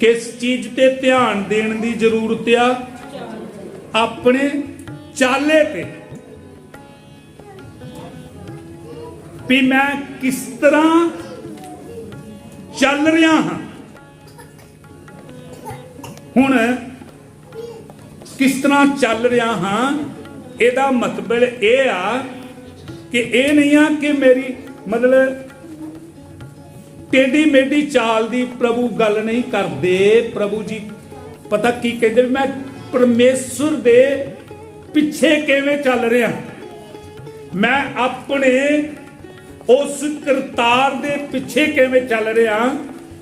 ਕਿਸ ਚੀਜ਼ ਤੇ ਧਿਆਨ ਦੇਣ ਦੀ ਜ਼ਰੂਰਤ ਆ? ਆਪਣੇ ਚਾਲੇ ਤੇ। ਵੀ ਮੈਂ ਕਿਸ ਤਰ੍ਹਾਂ ਚੱਲ ਰਿਹਾ ਹਾਂ? ਹੁਣ ਕਿਸ ਤਰ੍ਹਾਂ ਚੱਲ ਰਿਹਾ ਹਾਂ? ਇਹਦਾ ਮਤਲਬ ਇਹ ਆ ਕਿ ਇਹ ਨਹੀਂ ਆ ਕਿ ਮੇਰੀ ਮਤਲਬ ਟੇਢੀ ਮੇਢੀ ਚਾਲ ਦੀ ਪ੍ਰਭੂ ਗੱਲ ਨਹੀਂ ਕਰਦੇ। ਪ੍ਰਭੂ ਜੀ ਪਤਾ ਕੀ ਕਹਿੰਦੇ ਮੈਂ ਪਰਮੇਸ਼ਰ ਦੇ ਪਿੱਛੇ ਕਿਵੇਂ ਚੱਲ ਰਿਹਾ? ਮੈਂ ਆਪਣੇ ਉਸ ਕਰਤਾਰ ਦੇ ਪਿੱਛੇ ਕਿਵੇਂ ਚੱਲ ਰਿਹਾ?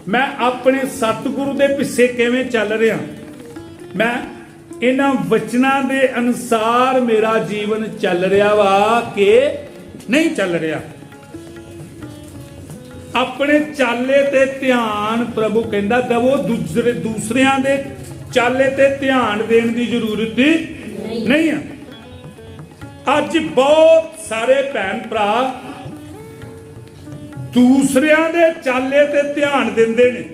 ਮੈਂ ਆਪਣੇ ਸਤਿਗੁਰੂ ਦੇ ਪਿੱਛੇ ਕਿਵੇਂ ਚੱਲ ਰਿਹਾ? ਮੈਂ ਇਹਨਾਂ ਵਚਨਾਂ ਦੇ ਅਨੁਸਾਰ ਮੇਰਾ ਜੀਵਨ ਚੱਲ ਰਿਹਾ ਵਾ ਕਿ ਨਹੀਂ ਚੱਲ ਰਿਹਾ? ਆਪਣੇ ਚਾਲੇ ਤੇ ਧਿਆਨ ਪ੍ਰਭੂ ਕਹਿੰਦਾ ਦਵੋ ਦੂਸਰੇ ਦੂਸਰਿਆਂ ਦੇ ਚਾਲੇ ਤੇ ਧਿਆਨ ਦੇਣ ਦੀ ਜ਼ਰੂਰਤ ਨਹੀਂ ਆ। ਅੱਜ ਬਹੁਤ ਸਾਰੇ ਭੈਣ ਭਰਾ ਦੂਸਰਿਆਂ ਦੇ ਚਾਲੇ ਤੇ ਧਿਆਨ ਦਿੰਦੇ ਨੇ।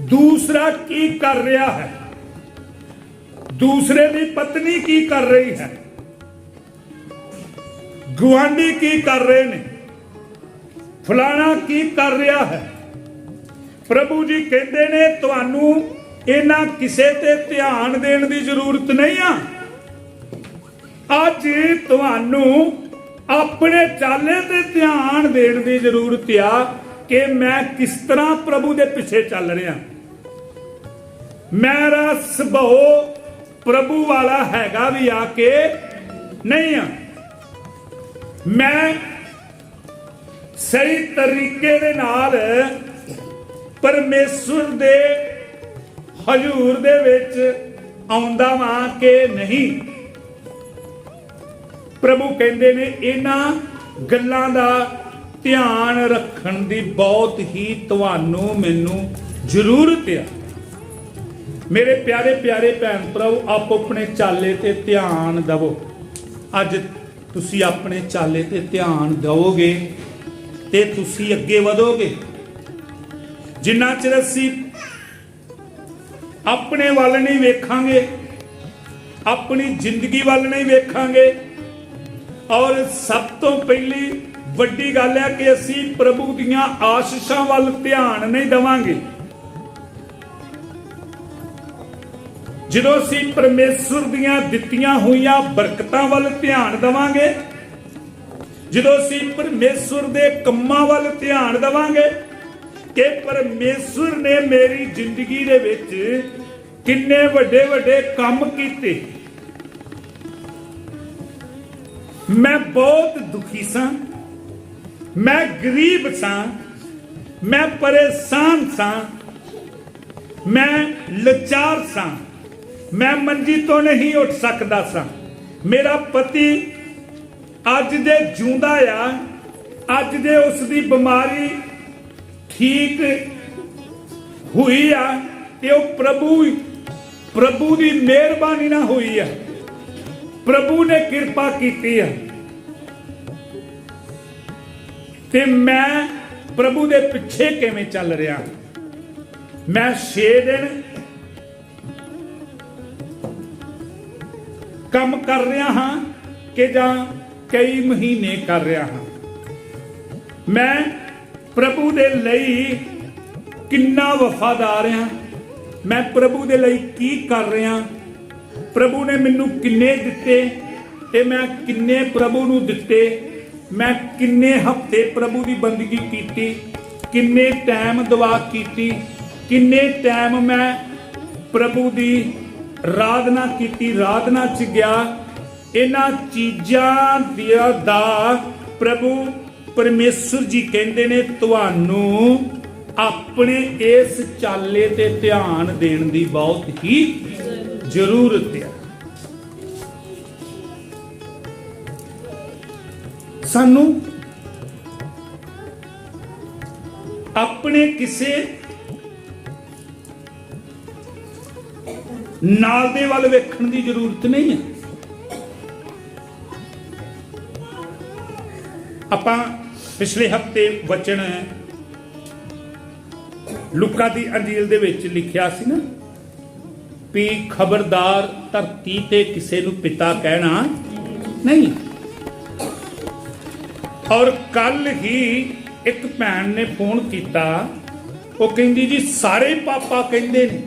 ਦੂਸਰਾ ਕੀ ਕਰ ਰਿਹਾ ਹੈ? ਦੂਸਰੇ ਦੀ ਪਤਨੀ ਕੀ ਕਰ ਰਹੀ ਹੈ? ਗੁਆਂਢੀ ਕੀ ਕਰ ਰਹੇ ਨੇ? ਫਲਾਣਾ ਕੀ ਕਰ ਰਿਹਾ ਹੈ? ਪ੍ਰਭੂ ਜੀ ਕਹਿੰਦੇ ਨੇ, ਤੁਹਾਨੂੰ ਇਹਨਾਂ ਕਿਸੇ ਤੇ ਧਿਆਨ ਦੇਣ ਦੀ ਜ਼ਰੂਰਤ ਨਹੀਂ ਆ। ਅੱਜ ਤੁਹਾਨੂੰ ਆਪਣੇ ਚਾਲੇ ਤੇ ਧਿਆਨ ਦੇਣ ਦੀ ਜ਼ਰੂਰਤ ਆ ਕਿ ਮੈਂ ਕਿਸ ਤਰ੍ਹਾਂ ਪ੍ਰਭੂ ਦੇ ਪਿੱਛੇ ਚੱਲ ਰਿਹਾ। ਮੇਰਾ ਸੁਭਾਅ ਪ੍ਰਭੂ ਵਾਲਾ ਹੈਗਾ ਵੀ ਆ ਕੇ ਨਹੀਂ ਆ। ਮੈਂ ਸਹੀ ਤਰੀਕੇ ਦੇ ਨਾਲ ਪਰਮੇਸ਼ਵਰ ਦੇ ਹਜ਼ੂਰ ਦੇ ਵਿੱਚ ਆਉਂਦਾ ਵਾਂ ਕਿ ਨਹੀਂ? ਪ੍ਰਭੂ ਕਹਿੰਦੇ ਨੇ, ਇਹਨਾਂ ਗੱਲਾਂ ਦਾ ਧਿਆਨ ਰੱਖਣ ਦੀ ਬਹੁਤ ਹੀ ਤੁਹਾਨੂੰ ਮੈਨੂੰ ਜ਼ਰੂਰਤ ਆ। ਮੇਰੇ ਪਿਆਰੇ ਪਿਆਰੇ ਭੈਣ ਭਰਾਓ, ਆਪੋ ਆਪਣੇ ਚਾਲੇ ਤੇ ਧਿਆਨ ਦਿਵੋ। ਅੱਜ ਤੁਸੀਂ ਆਪਣੇ ਚਾਲੇ ਤੇ ਧਿਆਨ ਦਿਵੋਗੇ। ਤੇ ਤੁਸੀਂ ਅੱਗੇ ਵਧੋਗੇ। ਜਿੰਨਾ ਚਿਰ ਅਸੀਂ ਆਪਣੇ ਵੱਲ ਨਹੀਂ ਵੇਖਾਂਗੇ, ਆਪਣੀ ਜ਼ਿੰਦਗੀ ਵੱਲ ਨਹੀਂ ਵੇਖਾਂਗੇ, ਔਰ ਸਭ ਤੋਂ ਪਹਿਲੀ ਵੱਡੀ ਗੱਲ ਹੈ ਕਿ ਅਸੀਂ ਪ੍ਰਭੂ ਦੀਆਂ ਆਸ਼ੀਸ਼ਾਂ ਵੱਲ ਧਿਆਨ ਨਹੀਂ ਦੇਵਾਂਗੇ। ਜਦੋਂ ਅਸੀਂ ਪਰਮੇਸ਼ਵਰ ਦੀਆਂ ਦਿੱਤੀਆਂ ਹੋਈਆਂ ਬਰਕਤਾਂ ਵੱਲ ਧਿਆਨ ਦੇਵਾਂਗੇ ਜਦੋਂ ਅਸੀਂ ਪਰਮੇਸ਼ਵਰ ਦੇ ਕੰਮਾਂ ਵੱਲ ਧਿਆਨ ਦੇਵਾਂਗੇ ਕਿ ਪਰਮੇਸ਼ਵਰ ਨੇ ਮੇਰੀ ਜ਼ਿੰਦਗੀ ਦੇ ਵਿੱਚ ਕਿੰਨੇ ਵੱਡੇ ਵੱਡੇ ਕੰਮ ਕੀਤੇ, ਮੈਂ ਬਹੁਤ ਦੁਖੀ ਸਾਂ, ਮੈਂ ਗਰੀਬ ਸਾਂ, ਮੈਂ ਪਰੇਸ਼ਾਨ ਸਾਂ, ਮੈਂ ਲਚਾਰ ਸਾਂ, ਮੈਂ ਮੰਜੀ ਤੋਂ ਨਹੀਂ ਉੱਠ ਸਕਦਾ ਸਾਂ। ਮੇਰਾ ਪਤੀ ਅੱਜ ਦੇ ਜੂੰਦਾ ਆ, ਅੱਜ ਦੇ ਉਸ ਦੀ ਬਿਮਾਰੀ ਠੀਕ ਹੋਈ ਆ ਤੇ ਉਹ ਪ੍ਰਭੂ ਪ੍ਰਭੂ ਦੀ ਮਿਹਰਬਾਨੀ ਨਾਲ ਹੋਈ ਆ। ਪ੍ਰਭੂ ਨੇ ਕਿਰਪਾ ਕੀਤੀ ਆ। ਤੇ ਮੈਂ ਪ੍ਰਭੂ ਦੇ ਪਿੱਛੇ ਕਿਵੇਂ ਚੱਲ ਰਿਹਾ? ਮੈਂ 6 ਦਿਨ ਕੰਮ ਕਰ ਰਿਹਾ ਹਾਂ ਕਿ ਜਾਂ ਕਈ ਮਹੀਨੇ ਕਰ ਰਿਹਾ ਹਾਂ। ਮੈਂ ਪ੍ਰਭੂ ਦੇ ਲਈ ਕਿੰਨਾ ਵਫਾਦਾਰ ਹਾਂ। ਮੈਂ ਪ੍ਰਭੂ ਦੇ ਲਈ ਕੀ ਕਰ ਰਿਹਾ ਪ੍ਰਭੂ ਨੇ ਮੈਨੂੰ ਕਿੰਨੇ ਦਿੱਤੇ ਤੇ ਮੈਂ ਕਿੰਨੇ ਪ੍ਰਭੂ ਨੂੰ ਦਿੱਤੇ। ਮੈਂ ਕਿੰਨੇ ਹਫ਼ਤੇ ਪ੍ਰਭੂ ਦੀ ਬੰਦਗੀ ਕੀਤੀ, ਕਿੰਨੇ ਟਾਈਮ ਦੁਆ ਕੀਤੀ, ਕਿੰਨੇ ਟਾਈਮ ਮੈਂ ਪ੍ਰਭੂ ਦੀ ਰਾਧਨਾ ਕੀਤੀ, ਰਾਧਨਾ ਚ ਗਿਆ। ਇਹਨਾਂ ਚੀਜ਼ਾਂ ਦਿਆ ਦਾ ਪ੍ਰਭੂ ਪਰਮੇਸ਼ਰ ਜੀ ਕਹਿੰਦੇ ਨੇ ਤੁਹਾਨੂੰ ਆਪਣੇ ਇਸ ਚਾਲੇ ਤੇ ਧਿਆਨ ਦੇਣ ਦੀ ਬਹੁਤ ਹੀ ਜ਼ਰੂਰਤ ਹੈ। ਸਾਨੂੰ ਆਪਣੇ ਕਿਸੇ ਨਾਲ ਦੇ ਵੱਲ ਵੇਖਣ ਦੀ ਜ਼ਰੂਰਤ ਨਹੀਂ ਹੈ। ਆਪਾਂ ਪਿਛਲੇ ਹਫ਼ਤੇ ਵਚਨ ਲੁਕਾ ਦੀ ਅੰਜੀਲ ਦੇ ਵਿੱਚ ਲਿਖਿਆ ਸੀ ਨਾ, ਵੀ ਖਬਰਦਾਰ ਧਰਤੀ ਤੇ ਕਿਸੇ ਨੂੰ ਪਿਤਾ ਕਹਿਣਾ ਨਹੀਂ। ਔਰ ਕੱਲ ਹੀ ਇੱਕ ਭੈਣ ਨੇ ਫੋਨ ਕੀਤਾ, ਉਹ ਕਹਿੰਦੀ ਜੀ, ਸਾਰੇ ਪਾਪਾ ਕਹਿੰਦੇ ਨੇ।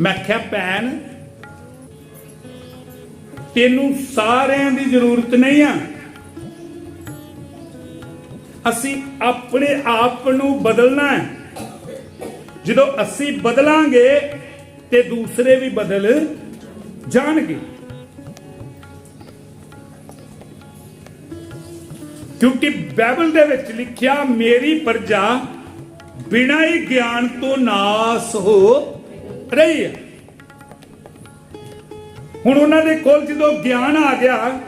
ਮੈਂ ਕਿਹਾ, ਭੈਣ ਤੈਨੂੰ ਸਾਰਿਆਂ ਦੀ ਜ਼ਰੂਰਤ ਨਹੀਂ ਆ। ਅਸੀਂ ਆਪਣੇ ਆਪ ਨੂੰ ਬਦਲਣਾ ਹੈ। ਜਦੋਂ ਅਸੀਂ ਬਦਲਾਂਗੇ ਤੇ ਦੂਸਰੇ ਵੀ ਬਦਲ ਜਾਣਗੇ। ਕਿਉਂਕਿ ਬਾਈਬਲ ਦੇ ਵਿੱਚ ਲਿਖਿਆ, ਮੇਰੀ ਪਰਜਾ ਬਿਨਾਂ ਹੀ ਗਿਆਨ ਤੋਂ ਨਾਸ ਹੋ ਰਹੀ ਹੈ। ਹੁਣ ਉਹਨਾਂ ਦੇ ਕੋਲ ਜਦੋਂ ਗਿਆਨ ਆ ਗਿਆ,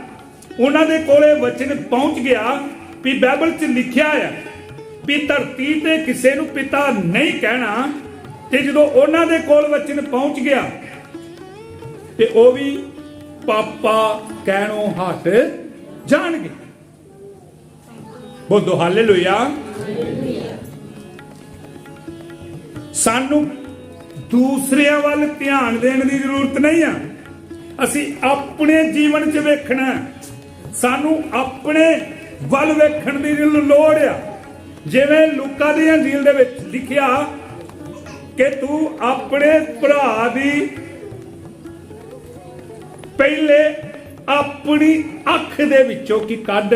ਉਹਨਾਂ ਦੇ ਕੋਲੇ ਵਚਨ ਪਹੁੰਚ ਗਿਆ ਵੀ ਬਾਈਬਲ 'ਚ ਲਿਖਿਆ ਹੈ ਵੀ ਧਰਤੀ ਤੇ ਕਿਸੇ ਨੂੰ ਪਿਤਾ ਨਹੀਂ ਕਹਿਣਾ ਤੇ ਜਦੋਂ ਉਹਨਾਂ ਦੇ ਕੋਲ ਵਚਨ ਪਹੁੰਚ ਗਿਆ ਤੇ ਉਹ ਵੀ ਪਾਪਾ ਕਹਿਣੋਂ ਹਟ ਜਾਣਗੇ। ਬੋਲੋ ਹਾਲੇਲੂਇਆ। ਸਾਨੂੰ ਦੂਸਰਿਆਂ ਵੱਲ ਧਿਆਨ ਦੇਣ ਦੀ ਜ਼ਰੂਰਤ ਨਹੀਂ ਆ। ਅਸੀਂ ਆਪਣੇ ਜੀਵਨ 'ਚ ਵੇਖਣਾ ਸਾਨੂੰ ਆਪਣੇ ਵੱਲ ਵੇਖਣ ਦੀ ਲੋੜ ਆ। ਜਿਵੇਂ ਲੂਕਾ ਦੀ ਅੰਜੀਲ ਦੇ ਵਿੱਚ ਲਿਖਿਆ ਕਿ ਤੂੰ ਆਪਣੇ ਭਰਾ ਦੀ ਪਹਿਲੇ ਆਪਣੀ ਅੱਖ ਦੇ ਵਿੱਚੋਂ ਕੀ ਕੱਢ?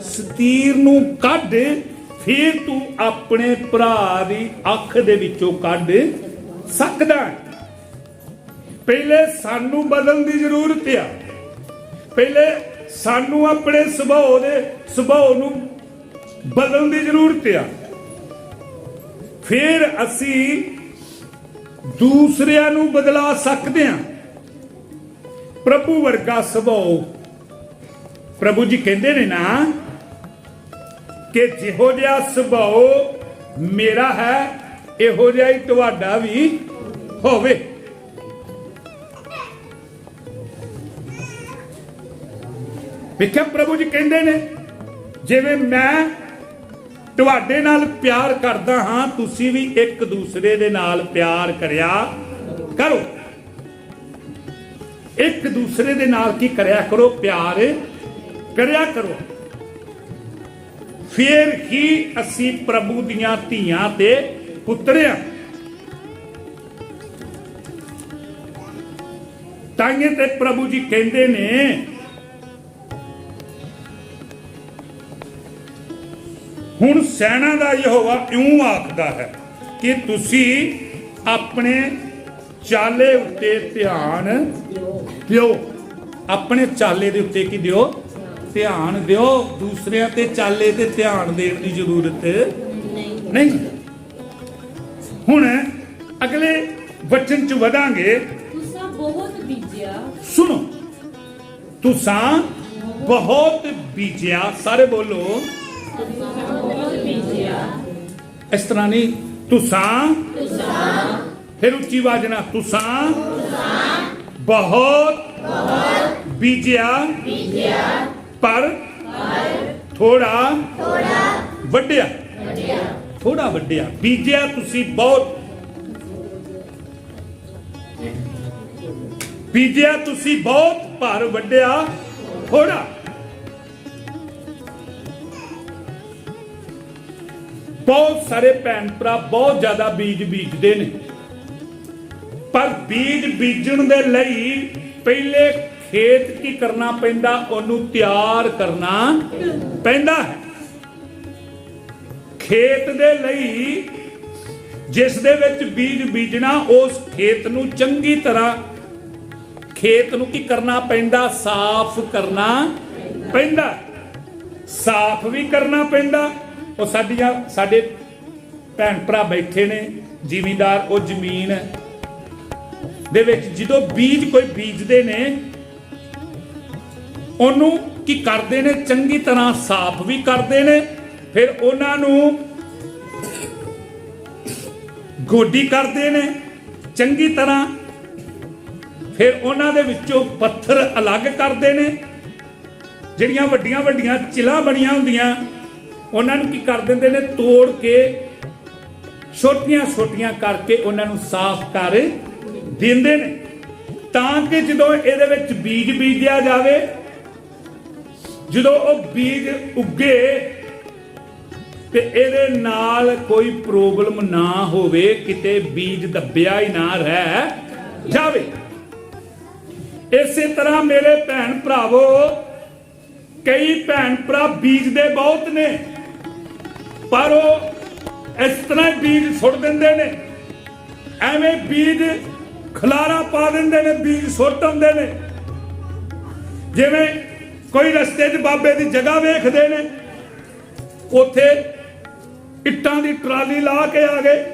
ਸਤੀਰ ਨੂੰ ਕੱਢ। ਫਿਰ ਤੂੰ ਆਪਣੇ ਭਰਾ ਦੀ ਅੱਖ ਦੇ ਵਿੱਚੋਂ ਕੱਢ ਸਕਦਾ ਹੈ। ਪਹਿਲੇ ਸਾਨੂੰ ਬਦਲਣ ਦੀ ਜ਼ਰੂਰਤ ਆ। ਪਹਿਲੇ ਸਾਨੂੰ ਆਪਣੇ ਸੁਭਾਅ ਦੇ, ਸੁਭਾਅ ਨੂੰ ਬਦਲਣ ਦੀ ਜ਼ਰੂਰਤ ਆ। ਫਿਰ ਅਸੀਂ ਦੂਸਰਿਆਂ ਨੂੰ ਬਦਲਾ ਸਕਦੇ ਹਾਂ। ਪ੍ਰਭੂ ਵਰਗਾ ਸੁਭਾਅ। ਪ੍ਰਭੂ ਜੀ ਕਹਿੰਦੇ ਨੇ ਨਾ ਕਿ ਜਿਹੋ ਜਿਹਾ ਸੁਭਾਅ ਮੇਰਾ ਹੈ, ਇਹੋ ਜਿਹਾ ਹੀ ਤੁਹਾਡਾ ਵੀ ਹੋਵੇ। ਵੇਖਿਆ ਪ੍ਰਭੂ ਜੀ ਕਹਿੰਦੇ ਨੇ? ਜਿਵੇਂ ਮੈਂ ਤੁਹਾਡੇ ਨਾਲ ਪਿਆਰ ਕਰਦਾ ਹਾਂ, ਤੁਸੀਂ ਵੀ ਇੱਕ ਦੂਸਰੇ ਦੇ ਨਾਲ ਪਿਆਰ ਕਰਿਆ ਕਰੋ। ਇੱਕ ਦੂਸਰੇ ਦੇ ਨਾਲ ਕੀ ਕਰਿਆ ਕਰੋ? ਪਿਆਰ ਕਰਿਆ ਕਰੋ। ਫੇਰ ਹੀ ਅਸੀਂ ਪ੍ਰਭੂ ਦੀਆਂ ਧੀਆਂ ਤੇ ਪੁੱਤਰਿਆਂ। ਤਾਂਗੇ ਤੇ ਪ੍ਰਭੂ ਜੀ ਕਹਿੰਦੇ ਨੇ ਹੁਣ ਸੈਨਾ ਦਾ ਯਹੋਵਾ ਇਉਂ ਆਖਦਾ ਹੈ ਕਿ ਤੁਸੀਂ ਆਪਣੇ ਚਾਲੇ ਉੱਤੇ ਧਿਆਨ ਦਿਓ। ਆਪਣੇ ਚਾਲੇ ਦੇ ਉੱਤੇ ਕੀ ਦਿਓ? ਧਿਆਨ ਦਿਓ। ਦੂਸਰਿਆਂ ਤੇ ਚਾਲੇ ਤੇ ਧਿਆਨ ਦੇਣ ਦੀ ਜ਼ਰੂਰਤ ਨਹੀਂ। ਹੁਣ ਅਗਲੇ ਵਚਨ ਚ ਵਧਾਂਗੇ। ਤੁਸਾਂ ਬਹੁਤ ਬੀਜਿਆ। ਸੁਣੋ। ਤੁਸਾਂ ਬਹੁਤ ਬੀਜਿਆ। ਸਾਰੇ ਬੋਲੋ। ਇਸ ਤਰ੍ਹਾਂ ਨਹੀਂ, ਤੁਸਾਂ। ਫਿਰ ਉੱਚੀ ਆਵਾਜ਼ ਨਾਲ, ਤੁਸਾਂ। ਬਹੁਤ ਬੀਜਿਆ। ਪਰ ਥੋੜਾ ਵੱਡਿਆ। ਥੋੜਾ ਵੱਡਿਆ। ਬੀਜਿਆ ਤੁਸੀਂ ਬਹੁਤ। ਬੀਜਿਆ ਤੁਸੀਂ ਬਹੁਤ, ਪਰ ਵੱਡਿਆ ਥੋੜਾ ਬਹੁਤ ਸਾਰੇ ਭੈਣ ਭਰਾ ਬਹੁਤ ਜ਼ਿਆਦਾ ਬੀਜ ਬੀਜਦੇ ਨੇ। ਪਰ ਬੀਜ ਬੀਜਣ ਦੇ ਲਈ ਪਹਿਲੇ ਖੇਤ ਕੀ ਕਰਨਾ ਪੈਂਦਾ, ਉਹਨੂੰ ਤਿਆਰ ਕਰਨਾ ਪੈਂਦਾ ਹੈ। ਖੇਤ ਦੇ ਲਈ ਜਿਸ ਦੇ ਵਿੱਚ ਬੀਜ ਬੀਜਣਾ, ਉਸ ਖੇਤ ਨੂੰ ਚੰਗੀ ਤਰ੍ਹਾਂ ਖੇਤ ਨੂੰ ਕੀ ਕਰਨਾ ਪੈਂਦਾ, ਸਾਫ਼ ਕਰਨਾ ਪੈਂਦਾ। ਸਾਫ਼ ਵੀ ਕਰਨਾ ਪੈਂਦਾ ਉਹ ਸਾਡੀਆਂ, ਸਾਡੇ ਭੈਣ ਭਰਾ ਬੈਠੇ ਨੇ, ਜ਼ਿਮੀਂਦਾਰ, ਉਹ ਜ਼ਮੀਨ ਦੇ ਵਿੱਚ ਜਦੋਂ ਬੀਜ ਕੋਈ ਬੀਜਦੇ ਨੇ, ਉਹਨੂੰ ਕੀ ਕਰਦੇ ਨੇ? ਚੰਗੀ ਤਰ੍ਹਾਂ ਸਾਫ਼ ਵੀ ਕਰਦੇ ਨੇ, ਫਿਰ ਉਹਨਾਂ ਨੂੰ ਗੋਡੀ ਕਰਦੇ ਨੇ, ਚੰਗੀ ਤਰ੍ਹਾਂ ਫਿਰ ਉਹਨਾਂ ਦੇ ਵਿੱਚੋਂ ਪੱਥਰ ਅਲੱਗ ਕਰਦੇ ਨੇ, ਜਿਹੜੀਆਂ ਵੱਡੀਆਂ ਵੱਡੀਆਂ ਚਿਲਾਂ ਬਣੀਆਂ ਹੁੰਦੀਆਂ ਉਹਨਾਂ ਨੂੰ ਕੀ ਕਰ ਦਿੰਦੇ ਨੇ? ਤੋੜ ਕੇ ਛੋਟੀਆਂ ਛੋਟੀਆਂ ਕਰਕੇ ਉਹਨਾਂ ਨੂੰ ਸਾਫ਼ ਕਰ ਦਿੰਦੇ ਨੇ। ਤਾਂ ਕਿ ਜਦੋਂ ਇਹਦੇ ਵਿੱਚ ਬੀਜ ਬੀਜਿਆ ਜਾਵੇ, ਜਦੋਂ ਉਹ ਬੀਜ ਉੱਗੇ, ਤੇ ਇਹਦੇ ਨਾਲ ਕੋਈ ਪ੍ਰੋਬਲਮ ਨਾ ਹੋਵੇ, ਕਿਤੇ ਬੀਜ ਦੱਬਿਆ ਹੀ ਨਾ ਰਹਿ ਜਾਵੇ। ਇਸੇ ਤਰ੍ਹਾਂ ਮੇਰੇ ਭੈਣ ਭਰਾਵੋ, ਕਈ ਭੈਣ ਭਰਾ ਬੀਜ ਦੇ ਬਹੁਤ ਨੇ। ਪਰ ਉਹ ਇਸ ਤਰ੍ਹਾਂ ਬੀਜ ਸੁੱਟ ਦਿੰਦੇ ਨੇ। ਐਵੇਂ ਬੀਜ ਖਲਾਰਾ ਪਾ ਦਿੰਦੇ ਨੇ, ਬੀਜ ਸੁੱਟ ਦਿੰਦੇ ਨੇ। ਜਿਵੇਂ ਕੋਈ ਰਸਤੇ 'ਚ ਬਾਬੇ ਦੀ ਜਗ੍ਹਾ ਵੇਖਦੇ ਨੇ, ਉੱਥੇ ਇੱਟਾਂ ਦੀ ਟਰਾਲੀ ਲਾ ਕੇ ਆ ਗਏ।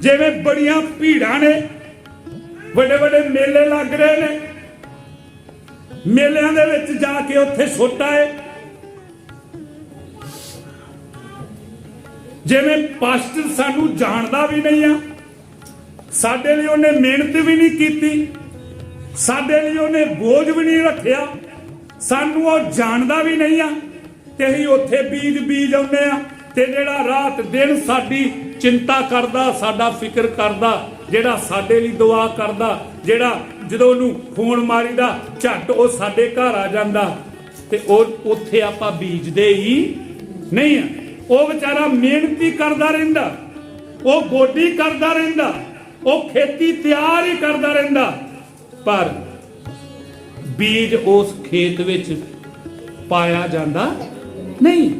ਜਿਵੇਂ ਬੜੀਆਂ ਭੀੜਾਂ ਨੇ ਵੱਡੇ ਵੱਡੇ ਮੇਲੇ ਲੱਗ ਰਹੇ ਨੇ। ਮੇਲਿਆਂ ਦੇ ਵਿੱਚ ਜਾ ਕੇ ਉੱਥੇ ਸੁੱਟ ਆਏ। ਜਿਵੇਂ ਪਾਸਟਰ ਸਾਨੂੰ ਜਾਣਦਾ ਵੀ ਨਹੀਂ ਆ, ਸਾਡੇ ਲਈ ਉਹਨੇ ਮਿਹਨਤ ਵੀ ਨਹੀਂ ਕੀਤੀ, ਸਾਡੇ ਲਈ ਉਹਨੇ ਬੋਝ ਵੀ ਨਹੀਂ ਰੱਖਿਆ, ਸਾਨੂੰ ਉਹ ਜਾਣਦਾ ਵੀ ਨਹੀਂ ਆ ਤੇ ਅਸੀਂ ਉੱਥੇ ਬੀਜ ਬੀਜ ਆਉਂਦੇ ਆ ਤੇ ਜਿਹੜਾ ਰਾਤ ਦਿਨ ਸਾਡੀ ਚਿੰਤਾ ਕਰਦਾ, ਸਾਡਾ ਫਿਕਰ ਕਰਦਾ, ਜਿਹੜਾ ਸਾਡੇ ਲਈ ਦੁਆ ਕਰਦਾ, ਜਿਹੜਾ ਜਦੋਂ ਉਹਨੂੰ ਫੋਨ ਮਾਰੀਦਾ, ਝੱਟ ਉਹ ਸਾਡੇ ਘਰ ਆ ਜਾਂਦਾ ਤੇ ਉਹ ਉੱਥੇ ਆਪਾਂ ਬੀਜਦੇ ਹੀ ਨਹੀਂ ਆ। ਉਹ ਵਿਚਾਰਾ ਮਿਹਨਤ ਹੀ ਕਰਦਾ ਰਹਿੰਦਾ। ਉਹ ਗੋਡੀ ਕਰਦਾ ਰਹਿੰਦਾ। ਉਹ ਖੇਤੀ ਤਿਆਰ ਹੀ ਕਰਦਾ ਰਹਿੰਦਾ। ਪਰ ਬੀਜ ਉਸ ਖੇਤ ਵਿੱਚ ਪਾਇਆ ਜਾਂਦਾ ਨਹੀਂ।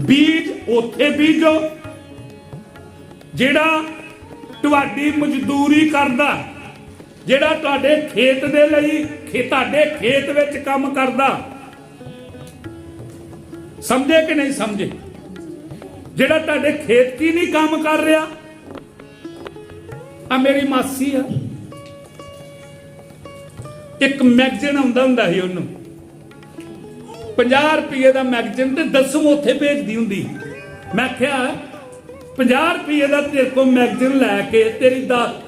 ਬੀਜ ਉੱਥੇ ਬੀਜੋ, ਜਿਹੜਾ ਤੁਹਾਡੀ ਮਜ਼ਦੂਰੀ ਕਰਦਾ, ਜਿਹੜਾ ਤੁਹਾਡੇ ਖੇਤ ਦੇ ਲਈ ਤੁਹਾਡੇ ਖੇਤ ਵਿੱਚ ਕੰਮ ਕਰਦਾ। ਸਮਝੇ ਕਿ ਨਹੀਂ ਸਮਝੇ? ਜਿਹੜਾ ਤੁਹਾਡੇ ਖੇਤ ਕੀ ਨਹੀਂ ਕੰਮ ਕਰ ਰਿਹਾ? ਆ ਮੇਰੀ ਮਾਸੀ ਆ। ਇੱਕ ਮੈਗਜ਼ੀਨ ਆਉਂਦਾ ਹੁੰਦਾ ਸੀ ਉਹਨੂੰ। 50 ਰੁਪਏ ਦਾ ਮੈਗਜ਼ੀਨ ਤੇ ਦਸਮ ਉੱਥੇ ਭੇਜਦੀ ਹੁੰਦੀ। ਮੈਂ ਕਿਹਾ 50 ਰੁਪਏ ਦਾ ਤੇਰੇ ਕੋਲ ਮੈਗਜ਼ੀਨ ਲੈ ਕੇ ਤੇਰੀ ਦਾ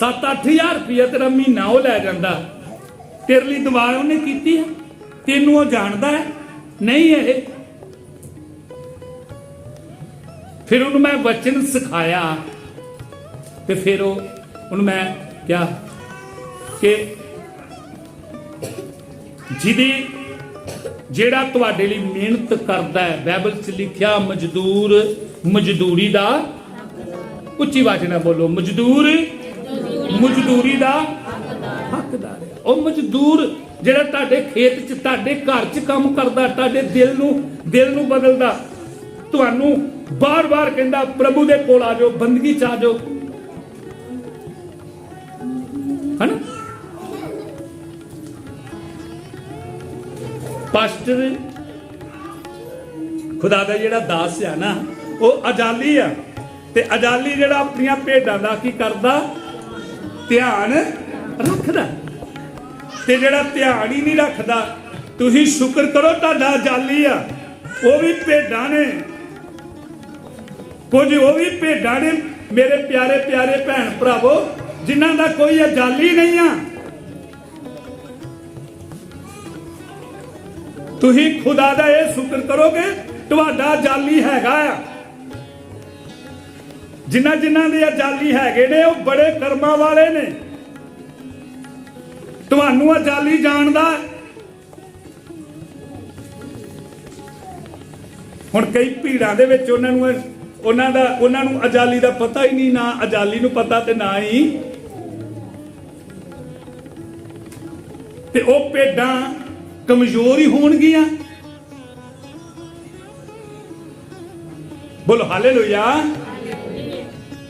7-8000 ਰੁਪਏ ਤੇਰਾ ਮਹੀਨਾ ਉਹ ਲੈ ਜਾਂਦਾ। ਤੇਰੇ ਲਈ ਦੁਆ ਉਹਨੇ ਕੀਤੀ ਹੈ? ਤੈਨੂੰ ਉਹ ਜਾਣਦਾ ਹੈ? ਨਹੀਂ ਇਹ। ਫਿਰ ਉਹਨੂੰ ਮੈਂ ਵਚਨ ਸਿਖਾਇਆ ਤੇ ਫਿਰ ਉਹ ਉਹਨੂੰ ਮੈਂ ਕਿਹਾ ਕਿ ਜਿਹਦੀ ਜਿਹੜਾ ਤੁਹਾਡੇ ਲਈ ਮਿਹਨਤ ਕਰਦਾ ਹੈ ਬਾਈਬਲ 'ਚ ਲਿਖਿਆ, ਮਜ਼ਦੂਰ ਮਜ਼ਦੂਰੀ ਦਾ ਉੱਚੀ ਆਵਾਜ਼ ਨਾਲ ਬੋਲੋ, ਮਜ਼ਦੂਰ ਮਜ਼ਦੂਰੀ ਦਾ ਹੱਕਦਾਰ ਹੈ। ਉਹ ਮਜ਼ਦੂਰ ਜਿਹੜਾ ਤੁਹਾਡੇ ਖੇਤ 'ਚ, ਤੁਹਾਡੇ ਘਰ 'ਚ ਕੰਮ ਕਰਦਾ, ਤੁਹਾਡੇ ਦਿਲ ਨੂੰ ਦਿਲ ਨੂੰ ਬਦਲਦਾ, ਤੁਹਾਨੂੰ ਬਾਰ-ਬਾਰ ਕਹਿੰਦਾ, ਪ੍ਰਭੂ ਦੇ ਕੋਲ ਆ ਜਾਓ, ਬੰਦਗੀ 'ਚ ਆ ਜਾਓ। ਹਨਾ? ਪਾਸਟਰ, ਖੁਦਾ ਦਾ ਜਿਹੜਾ ਦਾਸ ਆ ਨਾ, ਉਹ ਅਜਾਲੀ ਆ। ਤੇ ਅਜਾਲੀ ਜਿਹੜਾ ਆਪਣੀਆਂ ਭੇਡਾਂ ਦਾ ਕੀ ਕਰਦਾ? ਧਿਆਨ ਰੱਖਦਾ। ਤੇ ਜਿਹੜਾ ਧਿਆਨ ਹੀ ਨਹੀਂ ਰੱਖਦਾ, ਤੁਸੀਂ ਸ਼ੁਕਰ ਕਰੋ, ਤੁਹਾਡਾ ਅਜਾਲੀ ਆ। ਉਹ ਵੀ ਭੇਡਾਂ ਨੇ। ਕੁਝ ਉਹ ਵੀ ਭੇਡਾਂ ਨੇ ਮੇਰੇ ਪਿਆਰੇ ਪਿਆਰੇ ਭੈਣ ਭਰਾਵੋ, ਜਿਨ੍ਹਾਂ ਦਾ ਕੋਈ ਅਜਾਲੀ ਨਹੀਂ ਆ। ਤੁਸੀਂ ਖੁਦਾ ਦਾ ਇਹ ਸ਼ੁਕਰ ਕਰੋਗੇ, ਤੁਹਾਡਾ ਜਾਲੀ ਹੈਗਾ ਆ। ਜਿਨ੍ਹਾਂ ਜਿਨ੍ਹਾਂ ਦੇ ਜਾਲੀ ਹੈਗੇ ਨੇ, ਉਹ ਬੜੇ ਕਰਮਾਂ ਵਾਲੇ ਨੇ। ਤੁਹਾਨੂੰ ਆ ਜਾਲੀ ਜਾਣਦਾ ਹੁਣ ਕਈ ਭੀੜਾਂ ਦੇ ਵਿੱਚ ਉਹਨਾਂ ਨੂੰ ਉਹਨਾਂ ਦਾ, ਉਹਨਾਂ ਨੂੰ ਅਜਾਲੀ ਦਾ ਪਤਾ ਹੀ ਨਹੀਂ, ਨਾ ਅਜਾਲੀ ਨੂੰ ਪਤਾ ਤੇ ਨਾ ਹੀ ਤੇ ਉਹ ਭੇਡਾਂ ਕਮਜ਼ੋਰ ਹੀ ਹੋਣਗੀਆਂ। ਬੋਲੋ, ਹਾਲੇਲੂਇਆ।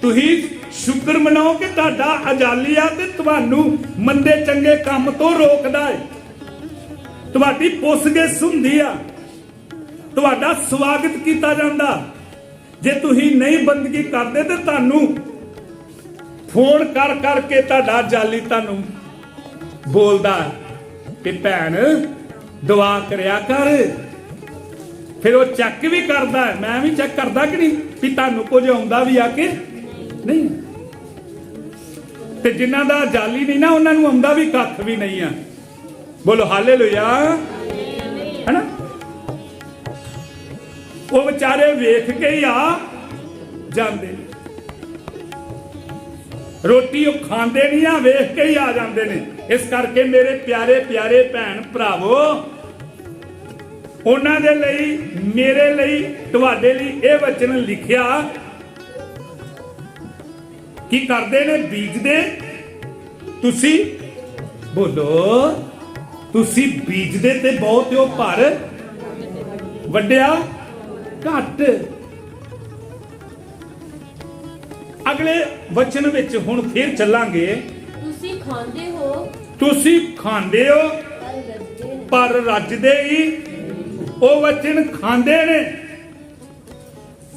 ਤੁਸੀਂ ਸ਼ੁਕਰ ਮਨਾਓ ਕਿ ਤੁਹਾਡਾ ਅਜਾਲੀ ਆ ਤੇ ਤੁਹਾਨੂੰ ਮੰਦੇ ਚੰਗੇ ਕੰਮ ਤੋਂ ਰੋਕਦਾ ਹੈ ਤੁਹਾਡੀ ਪੁੱਛਗਿੱਛ ਹੁੰਦੀ ਆ। ਤੁਹਾਡਾ ਸਵਾਗਤ ਕੀਤਾ ਜਾਂਦਾ। ਜੇ ਤੁਸੀਂ ਨਹੀਂ ਬੰਦਗੀ ਕਰਦੇ ਤੇ ਤੁਹਾਨੂੰ ਫੋਨ ਕਰ ਕਰਕੇ ਤੁਹਾਡਾ ਜਾਲੀ ਤੁਹਾਨੂੰ ਬੋਲਦਾ ਕਿ ਭੈਣ, ਦੁਆ ਕਰਿਆ ਕਰ। ਫਿਰ ਉਹ ਚੈੱਕ ਵੀ ਕਰਦਾ ਮੈਂ ਵੀ ਚੈੱਕ ਕਰਦਾ ਕਿ ਨਹੀਂ? ਵੀ ਤੁਹਾਨੂੰ ਕੁਝ ਆਉਂਦਾ ਵੀ ਆ ਕੇ ਨਹੀਂ। ਤੇ ਜਿਨ੍ਹਾਂ ਦਾ ਜਾਲੀ ਨਹੀਂ ਨਾ, ਉਹਨਾਂ ਨੂੰ ਆਉਂਦਾ ਵੀ ਕੱਖ ਵੀ ਨਹੀਂ ਆ। ਬੋਲੋ, ਹਾਲੇਲੂਇਆ। ਉਹ ਵਿਚਾਰੇ ਵੇਖ ਕੇ ਹੀ ਆ ਜਾਂਦੇ। ਨੇ ਰੋਟੀ ਉਹ ਖਾਂਦੇ ਨਹੀਂ ਆ, ਵੇਖ ਕੇ ਹੀ ਆ ਜਾਂਦੇ ਨੇ। ਇਸ ਕਰਕੇ ਮੇਰੇ ਪਿਆਰੇ ਪਿਆਰੇ ਭੈਣ ਭਰਾਵੋ, ਉਹਨਾਂ ਦੇ ਲਈ, ਮੇਰੇ ਲਈ, ਤੁਹਾਡੇ ਲਈ ਇਹ ਵਚਨ ਲਿਖਿਆ ਕੀ ਕਰਦੇ ਨੇ ਬੀਜਦੇ, ਤੁਸੀਂ ਬੋਲੋ, ਤੁਸੀਂ ਬੀਜਦੇ ਤੇ ਬਹੁਤ ਹੋ, ਪਰ ਵੱਡਿਆ ਘੱਟ। ਅਗਲੇ ਵਚਨ ਵਿੱਚ ਹੁਣ ਫੇਰ ਚੱਲਾਂਗੇ। ਤੁਸੀਂ ਖਾਂਦੇ ਹੋ। ਤੁਸੀਂ ਖਾਂਦੇ ਹੋ। ਪਰ ਰੱਜਦੇ ਹੀ। ਉਹ ਵਚਨ ਖਾਂਦੇ ਨੇ।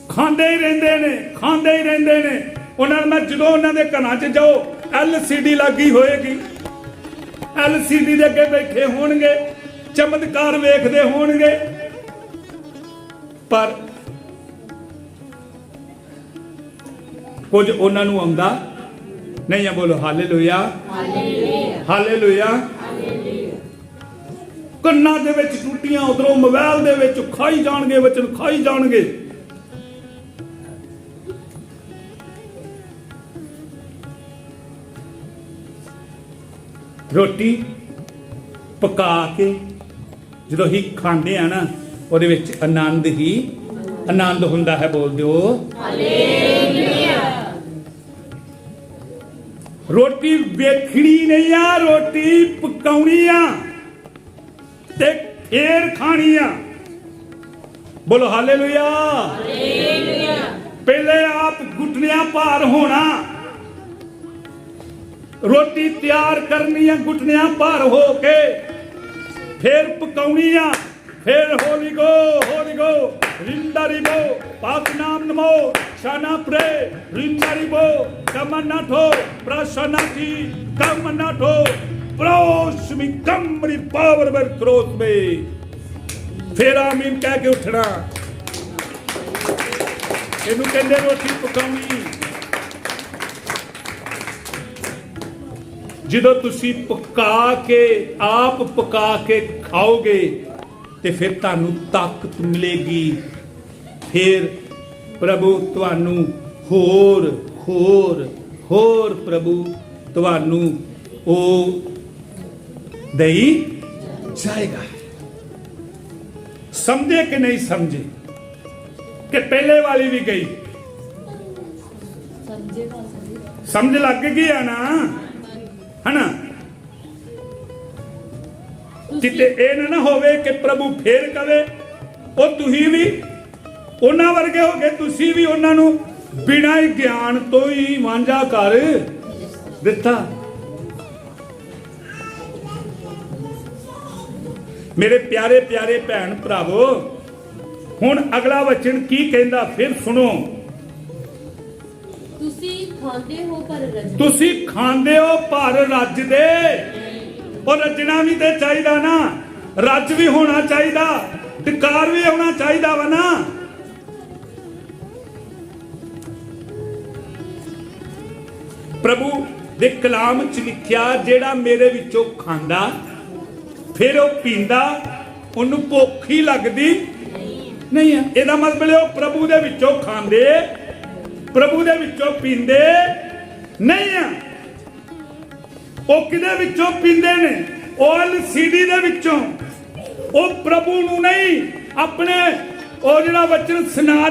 ਖਾਂਦੇ ਹੀ ਰਹਿੰਦੇ ਨੇ। ਖਾਂਦੇ ਹੀ ਰਹਿੰਦੇ ਨੇ। ਉਹਨਾਂ ਨੂੰ ਮੈਂ ਜਦੋਂ ਉਹਨਾਂ ਦੇ ਘਰਾਂ 'ਚ ਜਾਓ ਐਲਸੀਡੀ ਲੱਗੀ ਹੋਏਗੀ। ਐਲਸੀਡੀ ਦੇ ਅੱਗੇ ਬੈਠੇ ਹੋਣਗੇ। ਚਮਤਕਾਰ ਵੇਖਦੇ ਹੋਣਗੇ। ਪਰ ਕੁਝ ਉਹਨਾਂ ਨੂੰ ਆਉਂਦਾ ਨਹੀਂ ਆ ਬੋਲੋ ਹਾਲੇਲੂਇਆ। ਹਾਲੇਲੂਇਆ। ਕੰਨਾਂ ਦੇ ਵਿੱਚ ਟੂਟੀਆਂ ਉਧਰੋਂ ਮੋਬਾਈਲ ਦੇ ਵਿੱਚ ਖਾਈ ਜਾਣਗੇ ਵਚਨ ਖਾਈ ਜਾਣਗੇ। ਰੋਟੀ ਪਕਾ ਕੇ ਜਦੋਂ ਹੀ ਖਾਂਦੇ ਆ ਨਾ ਉਹਦੇ ਵਿੱਚ ਆਨੰਦ ਹੀ ਆਨੰਦ ਹੁੰਦਾ ਹੈ, ਬੋਲ ਦਿਓ। ਰੋਟੀ ਵੇਖਣੀ ਨਹੀਂ ਆ, ਰੋਟੀ ਪਕਾਉਣੀ ਆ ਤੇ ਫੇਰ ਖਾਣੀ ਆ। ਬੋਲੋ ਹਾਲੇਲੂਇਆ। ਪਹਿਲੇ ਆਪ ਗੁੱਟਣਿਆਂ ਭਾਰ ਹੋਣਾ। ਰੋਟੀ ਤਿਆਰ ਕਰਨੀ ਆ, ਗੁੱਟਣਿਆਂ ਭਾਰ ਹੋ ਕੇ। ਫੇਰ ਪਕਾਉਣੀ ਆ। ਫੇਰ ਹੋਲੀ ਗੋ ਹੋਲੀ ਗੋ ਰਿੰਦਾ ਰਿਬੋ ਨਮੋ ਸ਼ਾਨਾ ਪ੍ਰੇ ਰਿੰਦਾ ਕਮਨਾਠੋ ਪ੍ਰਸ਼ਨਾਤੀ ਕਮਨਾਠੋ ਪ੍ਰੋਸ਼ਮੀ ਕਮਰੀ ਪਾਵਰ ਵਰ ਕ੍ਰੋਸ ਮੇ। ਫੇਰ ਆਮੀਨ ਕਹਿ ਕੇ ਉੱਠਣਾ। ਇਹਨੂੰ ਕਹਿੰਦੇ ਰੋਟੀ ਪਕਾਉਣੀ। ਜਦੋਂ ਤੁਸੀਂ ਪਕਾ ਕੇ, ਆਪ ਪਕਾ ਕੇ ਖਾਓਗੇ ਤੇ ਫਿਰ ਤੁਹਾਨੂੰ ਤਾਕਤ ਮਿਲੇਗੀ। ਫਿਰ ਪ੍ਰਭੂ ਤੁਹਾਨੂੰ ਹੋਰ ਹੋਰ ਹੋਰ ਪ੍ਰਭੂ ਤੁਹਾਨੂੰ ਉਹ ਦੇਈ ਜਾਏਗਾ। ਸਮਝੇ ਕਿ ਨਹੀਂ ਸਮਝੇ? ਕਿ ਪਹਿਲੇ ਵਾਲੀ ਵੀ ਗਈ? ਸਮਝੇ ਲੱਗ ਗਈ ਆ ਨਾ? ਹਨਾ? ਕਿਤੇ ਇਹ ਨਾ ਹੋਵੇ ਕਿ ਪ੍ਰਭੂ ਫੇਰ ਕਵੇ। ਉਹ ਤੁਸੀਂ ਵੀ ਉਹਨਾਂ ਵਰਗੇ ਹੋ ਗਏ ਤੁਸੀਂ ਵੀ ਉਹਨਾਂ ਨੂੰ ਬਿਨਾਂ ਗਿਆਨ ਤੋਂ ਹੀ ਵਾਂਝਾ ਕਰ ਦਿੱਤਾ। ਮੇਰੇ ਪਿਆਰੇ ਪਿਆਰੇ ਭੈਣ ਭਰਾਵੋ ਹੁਣ ਅਗਲਾ ਵਚਨ ਕੀ ਕਹਿੰਦਾ ਫਿਰ ਸੁਣੋ। ਤੁਸੀਂ ਖਾਂਦੇ ਹੋ ਪਰ ਰੱਜਦੇ ਤੁਸੀਂ ਖਾਂਦੇ ਹੋ ਪਰ ਰੱਜਦੇ ਉਹ ਰੱਜਣਾ ਵੀ ਤੇ ਚਾਹੀਦਾ ਨਾ। ਰੱਜ ਵੀ ਹੋਣਾ ਚਾਹੀਦਾ ਟਿਕਾਰ ਵੀ ਆਉਣਾ ਚਾਹੀਦਾ ਵਾ ਨਾ। ਪ੍ਰਭੂ ਦੇ ਕਲਾਮ ਚ ਲਿਖਿਆ, ਜਿਹੜਾ ਮੇਰੇ ਵਿੱਚੋਂ ਖਾਂਦਾ, ਫਿਰ ਉਹ ਪੀਂਦਾ, ਉਹਨੂੰ ਭੁੱਖ ਹੀ ਲੱਗਦੀ ਨਹੀਂ ਹੈ। ਇਹਦਾ ਮਤਲਬ ਉਹ ਪ੍ਰਭੂ ਦੇ ਵਿੱਚੋਂ ਖਾਂਦੇ, ਪ੍ਰਭੂ ਦੇ ਵਿੱਚੋਂ ਪੀਂਦੇ ਨਹੀਂ ਆ ਉਹ ਕਿਹਦੇ ਵਿੱਚੋਂ ਪੀਂਦੇ ਨੇ? ਉਹ ਸੀਡੀ ਦੇ ਵਿੱਚੋਂ। ਉਹ ਪ੍ਰਭੂ ਨੂੰ ਨਹੀਂ, ਆਪਣੇ ਉਹ ਜਿਹੜਾ ਵਚਨ ਸੁਣਾ